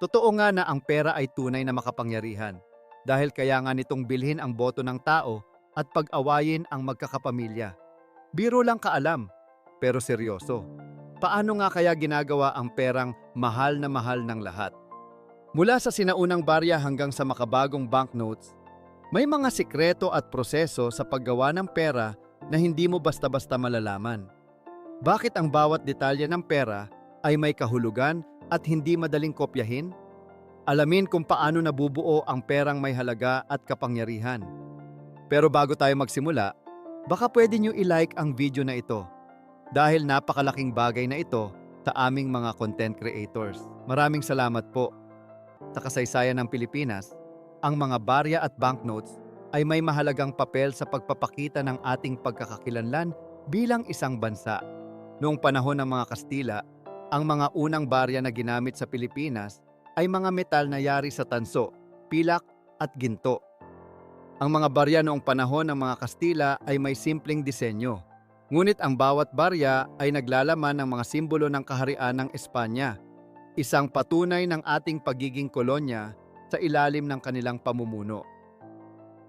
Totoo nga na ang pera ay tunay na makapangyarihan dahil kaya nga nitong bilhin ang boto ng tao at pag-awayin ang magkakapamilya. Biro lang kaalam, pero seryoso. Paano nga kaya ginagawa ang perang mahal na mahal ng lahat? Mula sa sinaunang barya hanggang sa makabagong banknotes, may mga sikreto at proseso sa paggawa ng pera na hindi mo basta-basta malalaman. Bakit ang bawat detalye ng pera ay may kahulugan at hindi madaling kopyahin? Alamin kung paano nabubuo ang perang may halaga at kapangyarihan. Pero bago tayo magsimula, baka pwede nyo i-like ang video na ito dahil napakalaking bagay na ito sa aming mga content creators. Maraming salamat po. Sa kasaysayan ng Pilipinas, ang mga barya at banknotes ay may mahalagang papel sa pagpapakita ng ating pagkakakilanlan bilang isang bansa. Noong panahon ng mga Kastila, ang mga unang barya na ginamit sa Pilipinas ay mga metal na yari sa tanso, pilak at ginto. Ang mga barya noong panahon ng mga Kastila ay may simpleng disenyo. Ngunit ang bawat barya ay naglalaman ng mga simbolo ng kaharian ng Espanya, isang patunay ng ating pagiging kolonya sa ilalim ng kanilang pamumuno.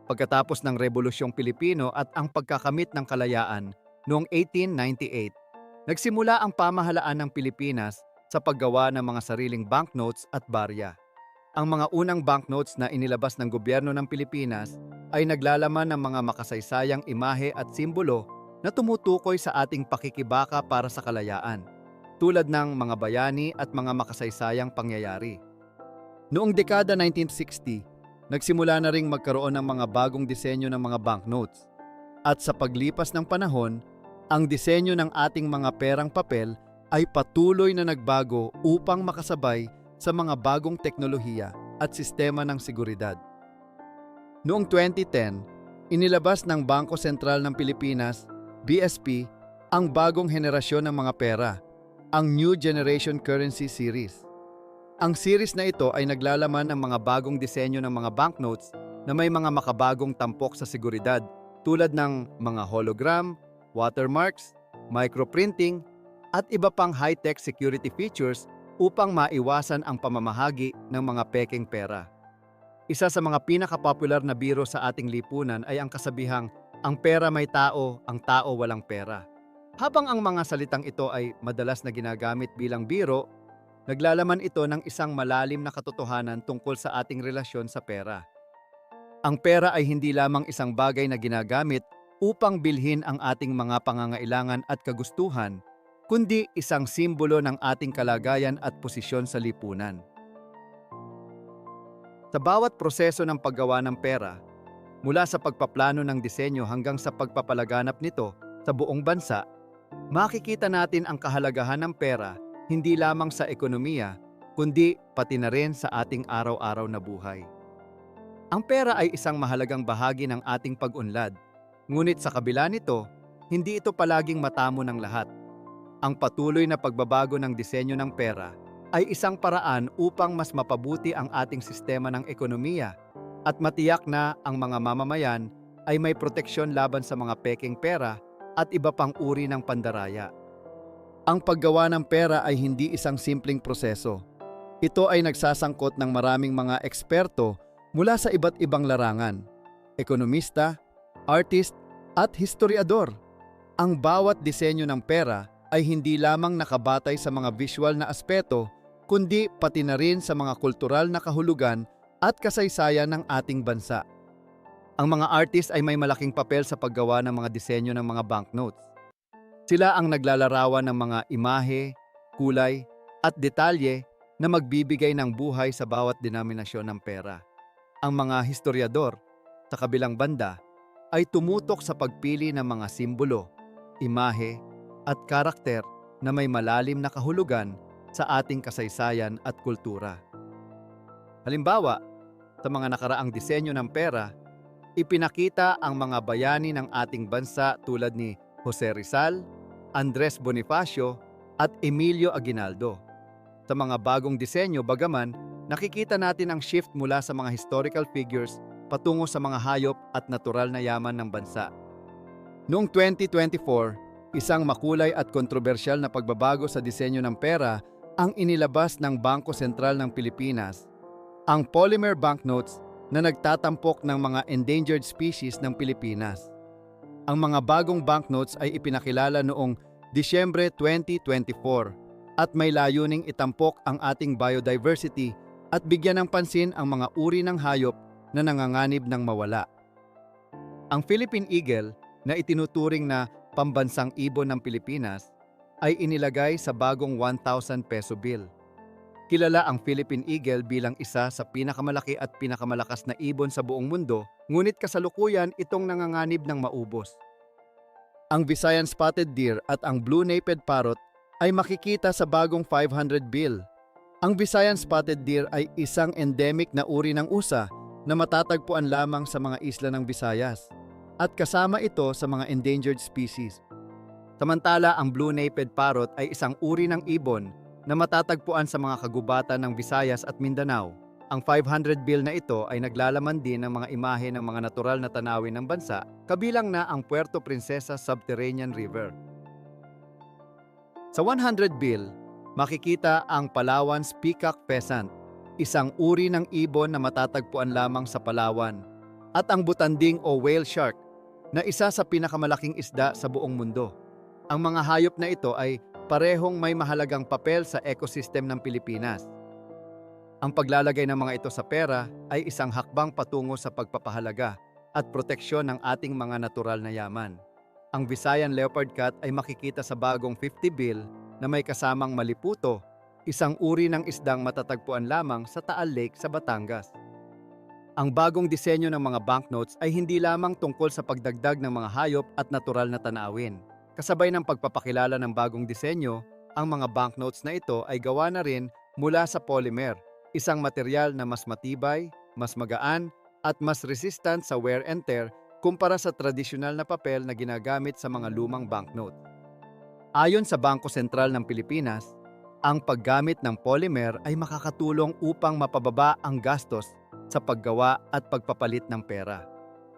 Pagkatapos ng Rebolusyong Pilipino at ang pagkakamit ng kalayaan noong 1898, nagsimula ang pamahalaan ng Pilipinas sa paggawa ng mga sariling banknotes at barya. Ang mga unang banknotes na inilabas ng gobyerno ng Pilipinas ay naglalaman ng mga makasaysayang imahe at simbolo na tumutukoy sa ating pakikibaka para sa kalayaan, tulad ng mga bayani at mga makasaysayang pangyayari. Noong dekada 1960, nagsimula na ring magkaroon ng mga bagong disenyo ng mga banknotes. At sa paglipas ng panahon, ang disenyo ng ating mga perang papel ay patuloy na nagbago upang makasabay sa mga bagong teknolohiya at sistema ng seguridad. Noong 2010, inilabas ng Bangko Sentral ng Pilipinas, BSP, ang bagong henerasyon ng mga pera, ang New Generation Currency Series. Ang series na ito ay naglalaman ng mga bagong disenyo ng mga banknotes na may mga makabagong tampok sa seguridad tulad ng mga hologram, watermarks, microprinting, at iba pang high-tech security features upang maiwasan ang pamamahagi ng mga peking pera. Isa sa mga pinakapopular na biro sa ating lipunan ay ang kasabihang ang pera may tao, ang tao walang pera. Habang ang mga salitang ito ay madalas na ginagamit bilang biro, naglalaman ito ng isang malalim na katotohanan tungkol sa ating relasyon sa pera. Ang pera ay hindi lamang isang bagay na ginagamit upang bilhin ang ating mga pangangailangan at kagustuhan, kundi isang simbolo ng ating kalagayan at posisyon sa lipunan. Sa bawat proseso ng paggawa ng pera, mula sa pagpaplano ng disenyo hanggang sa pagpapalaganap nito sa buong bansa, makikita natin ang kahalagahan ng pera hindi lamang sa ekonomiya, kundi pati na rin sa ating araw-araw na buhay. Ang pera ay isang mahalagang bahagi ng ating pag-unlad, ngunit sa kabila nito, hindi ito palaging matamo ng lahat. Ang patuloy na pagbabago ng disenyo ng pera ay isang paraan upang mas mapabuti ang ating sistema ng ekonomiya at matiyak na ang mga mamamayan ay may proteksyon laban sa mga peking pera at iba pang uri ng pandaraya. Ang paggawa ng pera ay hindi isang simpleng proseso. Ito ay nagsasangkot ng maraming mga eksperto mula sa iba't ibang larangan, ekonomista, artist, at historiador. Ang bawat disenyo ng pera ay hindi lamang nakabatay sa mga visual na aspeto, kundi pati na rin sa mga kultural na kahulugan at kasaysayan ng ating bansa. Ang mga artist ay may malaking papel sa paggawa ng mga disenyo ng mga banknotes. Sila ang naglalarawan ng mga imahe, kulay, at detalye na magbibigay ng buhay sa bawat denominasyon ng pera. Ang mga historiador, sa kabilang banda, ay tumutok sa pagpili ng mga simbolo, imahe, at karakter na may malalim na kahulugan sa ating kasaysayan at kultura. Halimbawa, sa mga nakaraang disenyo ng pera, ipinakita ang mga bayani ng ating bansa tulad ni Jose Rizal, Andres Bonifacio at Emilio Aguinaldo. Sa mga bagong disenyo bagaman, nakikita natin ang shift mula sa mga historical figures patungo sa mga hayop at natural na yaman ng bansa. Noong 2024, isang makulay at kontrobersyal na pagbabago sa disenyo ng pera ang inilabas ng Bangko Sentral ng Pilipinas, ang polymer banknotes na nagtatampok ng mga endangered species ng Pilipinas. Ang mga bagong banknotes ay ipinakilala noong Disyembre 2024 at may layuning itampok ang ating biodiversity at bigyan ng pansin ang mga uri ng hayop na nanganganib ng mawala. Ang Philippine Eagle na itinuturing na pambansang ibon ng Pilipinas ay inilagay sa bagong 1,000 peso bill. Kilala ang Philippine Eagle bilang isa sa pinakamalaki at pinakamalakas na ibon sa buong mundo, ngunit kasalukuyan itong nanganganib ng maubos. Ang Visayan Spotted Deer at ang Blue-Naped Parrot ay makikita sa bagong 500 bill. Ang Visayan Spotted Deer ay isang endemic na uri ng USA na matatagpuan lamang sa mga isla ng Visayas at kasama ito sa mga endangered species. Samantala, ang Blue-Naped Parrot ay isang uri ng ibon na matatagpuan sa mga kagubatan ng Visayas at Mindanao. Ang 500 bill na ito ay naglalaman din ng mga imahe ng mga natural na tanawin ng bansa, kabilang na ang Puerto Princesa Subterranean River. Sa 100 bill, makikita ang Palawan's Peacock Pheasant, isang uri ng ibon na matatagpuan lamang sa Palawan, at ang butanding o whale shark, na isa sa pinakamalaking isda sa buong mundo. Ang mga hayop na ito ay parehong may mahalagang papel sa ecosystem ng Pilipinas. Ang paglalagay ng mga ito sa pera ay isang hakbang patungo sa pagpapahalaga at proteksyon ng ating mga natural na yaman. Ang Visayan Leopard Cat ay makikita sa bagong 50 bill na may kasamang maliputo, isang uri ng isdang matatagpuan lamang sa Taal Lake sa Batangas. Ang bagong disenyo ng mga banknotes ay hindi lamang tungkol sa pagdagdag ng mga hayop at natural na tanawin. Kasabay ng pagpapakilala ng bagong disenyo, ang mga banknotes na ito ay gawa na rin mula sa polymer, isang material na mas matibay, mas magaan, at mas resistant sa wear and tear kumpara sa tradisyonal na papel na ginagamit sa mga lumang banknote. Ayon sa Bangko Sentral ng Pilipinas, ang paggamit ng polymer ay makakatulong upang mapababa ang gastos sa paggawa at pagpapalit ng pera.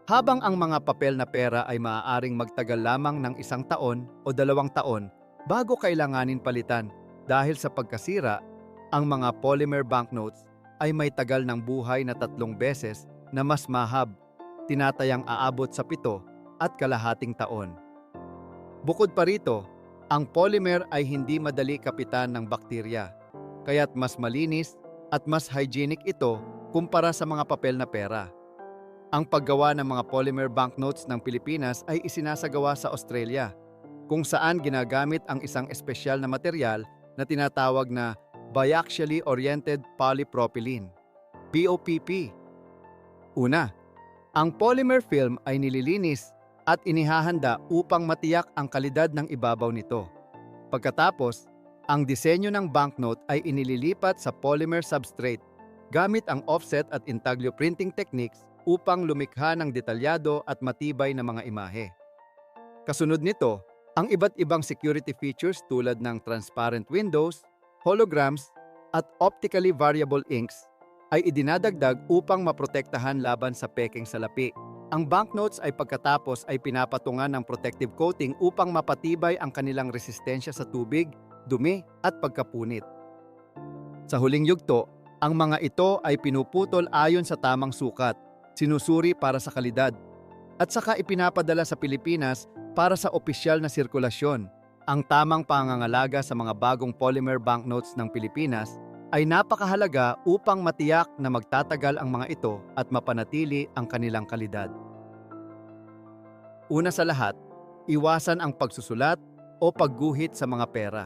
Habang ang mga papel na pera ay maaaring magtagal lamang ng isang taon o dalawang taon bago kailanganin palitan dahil sa pagkasira, ang mga polymer banknotes ay may tagal ng buhay na tatlong beses na mas mahab, tinatayang aabot sa pito at kalahating taon. Bukod pa rito, ang polymer ay hindi madali kapitan ng bakterya, kaya't mas malinis at mas hygienic ito kumpara sa mga papel na pera. Ang paggawa ng mga polymer banknotes ng Pilipinas ay isinasagawa sa Australia, kung saan ginagamit ang isang espesyal na material na tinatawag na Biaxially Oriented Polypropylene, BOPP. Una, ang polymer film ay nililinis at inihahanda upang matiyak ang kalidad ng ibabaw nito. Pagkatapos, ang disenyo ng banknote ay inililipat sa polymer substrate gamit ang offset at intaglio printing techniques upang lumikha ng detalyado at matibay na mga imahe. Kasunod nito, ang iba't ibang security features tulad ng transparent windows, holograms, at optically variable inks ay idinadagdag upang maprotektahan laban sa peking salapi. Ang banknotes ay pagkatapos ay pinapatungan ng protective coating upang mapatibay ang kanilang resistensya sa tubig, dumi at pagkapunit. Sa huling yugto, ang mga ito ay pinuputol ayon sa tamang sukat, sinusuri para sa kalidad, at saka ipinapadala sa Pilipinas para sa opisyal na sirkulasyon. Ang tamang pangangalaga sa mga bagong polymer banknotes ng Pilipinas ay napakahalaga upang matiyak na magtatagal ang mga ito at mapanatili ang kanilang kalidad. Una sa lahat, iwasan ang pagsusulat o pagguhit sa mga pera.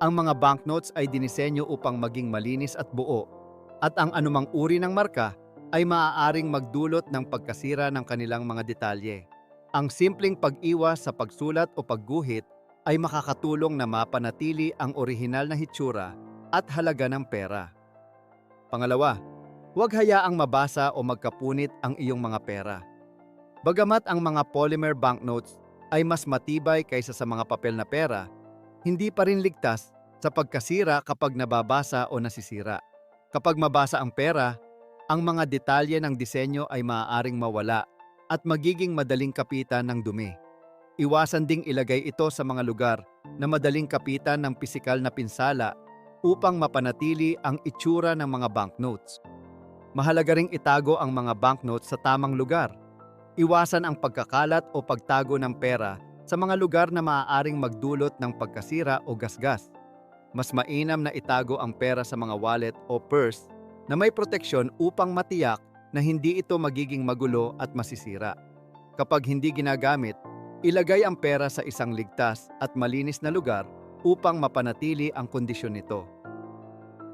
Ang mga banknotes ay dinisenyo upang maging malinis at buo, at ang anumang uri ng marka ay maaaring magdulot ng pagkasira ng kanilang mga detalye. Ang simpleng pag-iwas sa pagsulat o pagguhit ay makakatulong na mapanatili ang orihinal na hitsura at halaga ng pera. Pangalawa, huwag hayaang mabasa o magkapunit ang iyong mga pera. Bagamat ang mga polymer banknotes ay mas matibay kaysa sa mga papel na pera, hindi pa rin ligtas sa pagkasira kapag nababasa o nasisira. Kapag mabasa ang pera, ang mga detalye ng disenyo ay maaaring mawala at magiging madaling kapitan ng dumi. Iwasan ding ilagay ito sa mga lugar na madaling kapitan ng pisikal na pinsala upang mapanatili ang itsura ng mga banknotes. Mahalaga ring itago ang mga banknotes sa tamang lugar. Iwasan ang pagkakalat o pagtago ng pera sa mga lugar na maaaring magdulot ng pagkasira o gasgas. Mas mainam na itago ang pera sa mga wallet o purse na may proteksyon upang matiyak na hindi ito magiging magulo at masisira. Kapag hindi ginagamit, ilagay ang pera sa isang ligtas at malinis na lugar upang mapanatili ang kondisyon nito.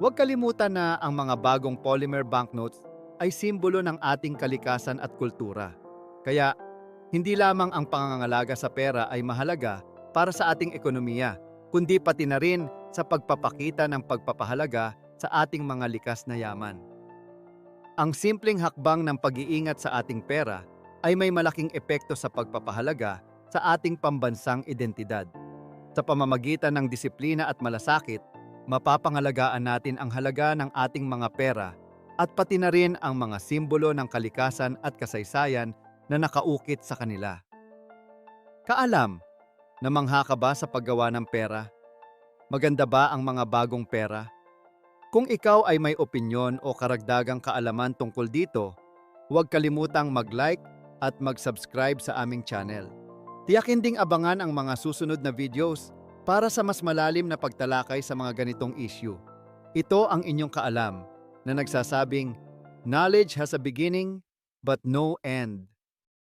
Huwag kalimutan na ang mga bagong polymer banknotes ay simbolo ng ating kalikasan at kultura. Kaya, hindi lamang ang pangangalaga sa pera ay mahalaga para sa ating ekonomiya, kundi pati na rin sa pagpapakita ng pagpapahalaga sa ating mga likas na yaman. Ang simpleng hakbang ng pag-iingat sa ating pera ay may malaking epekto sa pagpapahalaga sa ating pambansang identidad. Sa pamamagitan ng disiplina at malasakit, mapapangalagaan natin ang halaga ng ating mga pera at pati na rin ang mga simbolo ng kalikasan at kasaysayan na nakaukit sa kanila. Kaalam, namangha ka ba sa paggawa ng pera? Maganda ba ang mga bagong pera? Kung ikaw ay may opinyon o karagdagang kaalaman tungkol dito, huwag kalimutang mag-like at mag-subscribe sa aming channel. Tiyakin ding abangan ang mga susunod na videos para sa mas malalim na pagtalakay sa mga ganitong issue. Ito ang inyong kaalam na nagsasabing, Knowledge has a beginning but no end.